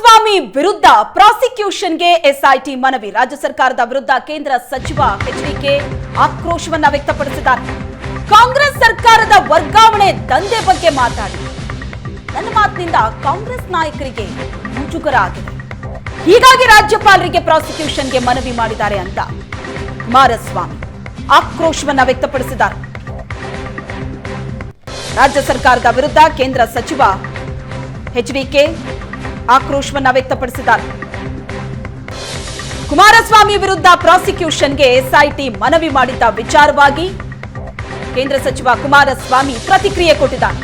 ಕುಮಾರಸ್ವಾಮಿ ವಿರುದ್ಧ ಪ್ರಾಸಿಕ್ಯೂಷನ್ಗೆ ಎಸ್ಐಟಿ ಮನವಿ. ರಾಜ್ಯ ಸರ್ಕಾರದ ವಿರುದ್ಧ ಕೇಂದ್ರ ಸಚಿವ ಎಚ್ಡಿಕೆ ಆಕ್ರೋಶವನ್ನ ವ್ಯಕ್ತಪಡಿಸಿದ್ದಾರೆ. ಕಾಂಗ್ರೆಸ್ ಸರ್ಕಾರದ ವರ್ಗಾವಣೆ ದಂಧೆ ಬಗ್ಗೆ ಮಾತಾಡಿ. ನನ್ನ ಮಾತಿನಿಂದ ಕಾಂಗ್ರೆಸ್ ನಾಯಕರಿಗೆ ಮುಜುಗರ ಆಗಿದೆ ಹೀಗಾಗಿ ರಾಜ್ಯಪಾಲರಿಗೆ ಪ್ರಾಸಿಕ್ಯೂಷನ್ಗೆ ಮನವಿ ಮಾಡಿದ್ದಾರೆ ಅಂತ ಕುಮಾರಸ್ವಾಮಿ ಆಕ್ರೋಶವನ್ನ ವ್ಯಕ್ತಪಡಿಸಿದ್ದಾರೆ. ರಾಜ್ಯ ಸರ್ಕಾರದ ವಿರುದ್ಧ ಕೇಂದ್ರ ಸಚಿವ ಎಚ್ಡಿಕೆ ಆಕ್ರೋಶವನ್ನ ವ್ಯಕ್ತಪಡಿಸಿದ್ದಾರೆ. ಕುಮಾರಸ್ವಾಮಿ ವಿರುದ್ಧ ಪ್ರಾಸಿಕ್ಯೂಷನ್ಗೆ ಎಸ್ಐಟಿ ಮನವಿ ಮಾಡಿದ್ದ ವಿಚಾರವಾಗಿ ಕೇಂದ್ರ ಸಚಿವ ಕುಮಾರಸ್ವಾಮಿ ಪ್ರತಿಕ್ರಿಯೆ ಕೊಟ್ಟಿದ್ದಾರೆ.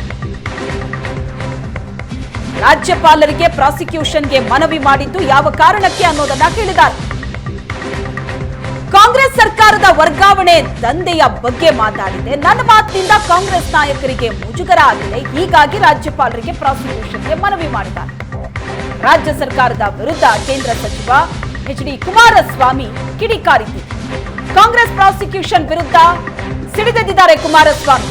ರಾಜ್ಯಪಾಲರಿಗೆ ಪ್ರಾಸಿಕ್ಯೂಷನ್ಗೆ ಮನವಿ ಮಾಡಿದ್ದು ಯಾವ ಕಾರಣಕ್ಕೆ ಅನ್ನೋದನ್ನ ಕೇಳಿದ್ದಾರೆ. ಕಾಂಗ್ರೆಸ್ ಸರ್ಕಾರದ ವರ್ಗಾವಣೆ ದಂಧೆಯ ಬಗ್ಗೆ ಮಾತಾಡಿದೆ. ನನ್ನ ಮಾತಿನಿಂದ ಕಾಂಗ್ರೆಸ್ ನಾಯಕರಿಗೆ ಮುಜುಗರ ಆಗಿದೆ. ಹೀಗಾಗಿ ರಾಜ್ಯಪಾಲರಿಗೆ ಪ್ರಾಸಿಕ್ಯೂಷನ್ಗೆ ಮನವಿ ಮಾಡಿದ್ದಾರೆ. ರಾಜ್ಯ ಸರ್ಕಾರದ ವಿರುದ್ಧ ಕೇಂದ್ರ ಸಚಿವ ಎಚ್ ಡಿ ಕುಮಾರಸ್ವಾಮಿ ಕಿಡಿಕಾರಿದ್ದು ಕಾಂಗ್ರೆಸ್ ಪ್ರಾಸಿಕ್ಯೂಷನ್ ವಿರುದ್ಧ ಸಿಡಿದೆದ್ದಿದ್ದಾರೆ ಕುಮಾರಸ್ವಾಮಿ.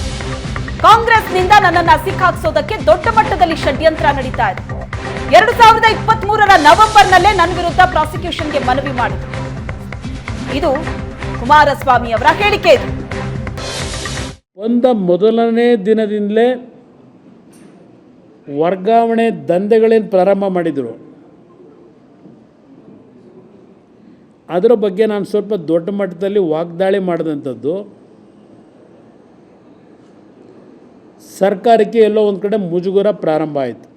ಕಾಂಗ್ರೆಸ್ನಿಂದ ನನ್ನನ್ನು ಸಿಕ್ಕಾಕ್ಸೋದಕ್ಕೆ ದೊಡ್ಡ ಮಟ್ಟದಲ್ಲಿ ಷಡ್ಯಂತ್ರ ನಡೀತಾ ಇದೆ. ಎರಡು ಸಾವಿರದ ಇಪ್ಪತ್ತ್ ಮೂರರ ನವೆಂಬರ್ನಲ್ಲೇ ನನ್ನ ವಿರುದ್ಧ ಪ್ರಾಸಿಕ್ಯೂಷನ್ಗೆ ಮನವಿ ಮಾಡಿದ್ರು ಇದು ಕುಮಾರಸ್ವಾಮಿ ಅವರ ಹೇಳಿಕೆ ಇದು. ಒಂದ ಮೊದಲನೇ ದಿನದಿಂದಲೇ ವರ್ಗಾವಣೆ ದಂಧೆಗಳೇನು ಪ್ರಾರಂಭ ಮಾಡಿದರು? ಅದರ ಬಗ್ಗೆ ನಾನು ಸ್ವಲ್ಪ ದೊಡ್ಡ ಮಟ್ಟದಲ್ಲಿ ವಾಗ್ದಾಳಿ ಮಾಡಿದಂಥದ್ದು, ಸರ್ಕಾರಕ್ಕೆ ಎಲ್ಲೋ ಒಂದು ಕಡೆ ಮುಜುಗರ ಪ್ರಾರಂಭ ಆಯಿತು.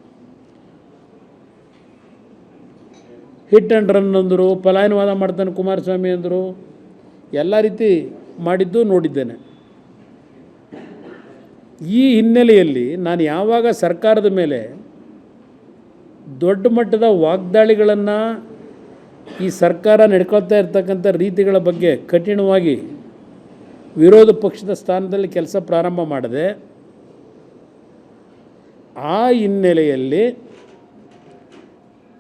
ಹಿಟ್ ಆ್ಯಂಡ್ ರನ್ ಅಂದರು, ಪಲಾಯನವಾದ ಮಾಡ್ತಾನೆ ಕುಮಾರಸ್ವಾಮಿ ಅಂದರು, ಎಲ್ಲ ರೀತಿ ಮಾಡಿದ್ದು ನೋಡಿದ್ದೇನೆ. ಈ ಹಿನ್ನೆಲೆಯಲ್ಲಿ ನಾನು ಯಾವಾಗ ಸರ್ಕಾರದ ಮೇಲೆ ದೊಡ್ಡ ಮಟ್ಟದ ವಾಗ್ದಾಳಿಗಳನ್ನು ಈ ಸರ್ಕಾರ ನಡ್ಕೊಳ್ತಾ ಇರ್ತಕ್ಕಂಥ ರೀತಿಗಳ ಬಗ್ಗೆ ಕಠಿಣವಾಗಿ ವಿರೋಧ ಪಕ್ಷದ ಸ್ಥಾನದಲ್ಲಿ ಕೆಲಸ ಪ್ರಾರಂಭ ಮಾಡಿದೆ ಆ ಹಿನ್ನೆಲೆಯಲ್ಲಿ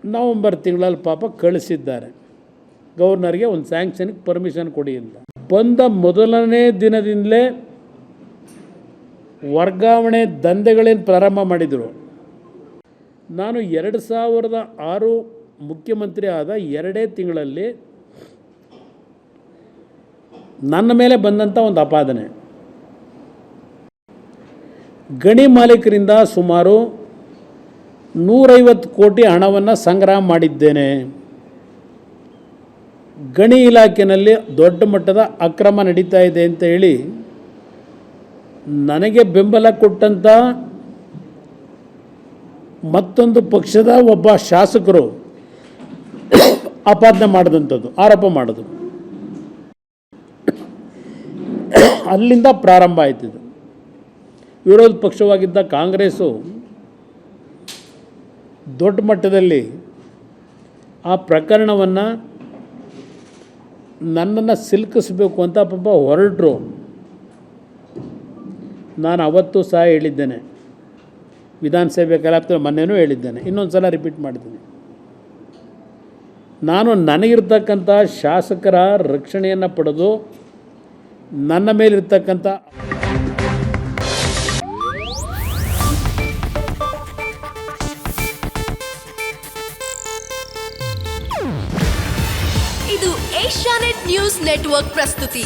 ನವಂಬರ್ ತಿಂಗಳಲ್ಲಿ ಪಾಪ ಕಳಿಸಿದ್ದಾರೆ. ಗವರ್ನರ್ಗೆ ಒಂದು ಸ್ಯಾಂಕ್ಷನ್ಗೆ ಪರ್ಮಿಷನ್ ಕೊಡಿ ಅಂತ. ಬಂದ ಮೊದಲನೇ ದಿನದಿಂದಲೇ ವರ್ಗಾವಣೆ ದಂಧೆಗಳೇನು ಪ್ರಾರಂಭ ಮಾಡಿದರು? ನಾನು ಎರಡು ಸಾವಿರದ ಆರು ಮುಖ್ಯಮಂತ್ರಿ ಆದ ಎರಡೇ ತಿಂಗಳಲ್ಲಿ ನನ್ನ ಮೇಲೆ ಬಂದಂಥ ಒಂದು ಅಪಾದನೆ ಗಣಿ ಮಾಲೀಕರಿಂದ ಸುಮಾರು ನೂರೈವತ್ತು ಕೋಟಿ ಹಣವನ್ನು ಸಂಗ್ರಹ ಮಾಡಿದ್ದೇನೆ. ಗಣಿ ಇಲಾಖೆಯಲ್ಲಿ ದೊಡ್ಡ ಮಟ್ಟದ ಅಕ್ರಮ ನಡೀತಾ ಇದೆ ಅಂತ ಹೇಳಿ ನನಗೆ ಬೆಂಬಲ ಕೊಟ್ಟಂಥ ಮತ್ತೊಂದು ಪಕ್ಷದ ಒಬ್ಬ ಶಾಸಕರು ಆಪಾದನೆ ಮಾಡಿದಂಥದ್ದು, ಆರೋಪ ಮಾಡೋದು ಅಲ್ಲಿಂದ ಪ್ರಾರಂಭ ಆಯ್ತಿದ್ದು ವಿರೋಧ ಪಕ್ಷವಾಗಿದ್ದ ಕಾಂಗ್ರೆಸ್ಸು ದೊಡ್ಡ ಮಟ್ಟದಲ್ಲಿ ಆ ಪ್ರಕರಣವನ್ನು ನನ್ನನ್ನು ಸಿಲುಕಿಸ್ಬೇಕು ಅಂತ ಪಾಪ ಹೊರಟರು. ನಾನು ಅವತ್ತು ಸಹ ಹೇಳಿದ್ದೇನೆ. ವಿಧಾನಸಭೆ ಕಲಾಪದಲ್ಲಿ ಮೊನ್ನೆನೂ ಹೇಳಿದ್ದೇನೆ. ಇನ್ನೊಂದು ಸಲ ರಿಪೀಟ್ ಮಾಡಿದ್ದೀನಿ ನಾನು ನನಗಿರ್ತಕ್ಕಂಥ ಶಾಸಕರ ರಕ್ಷಣೆಯನ್ನು ಪಡೆದು ನನ್ನ ಮೇಲಿರ್ತಕ್ಕಂಥ ಇದು ಏಷ್ಯಾನೆಟ್ ನ್ಯೂಸ್ ನೆಟ್ವರ್ಕ್ ಪ್ರಸ್ತುತಿ.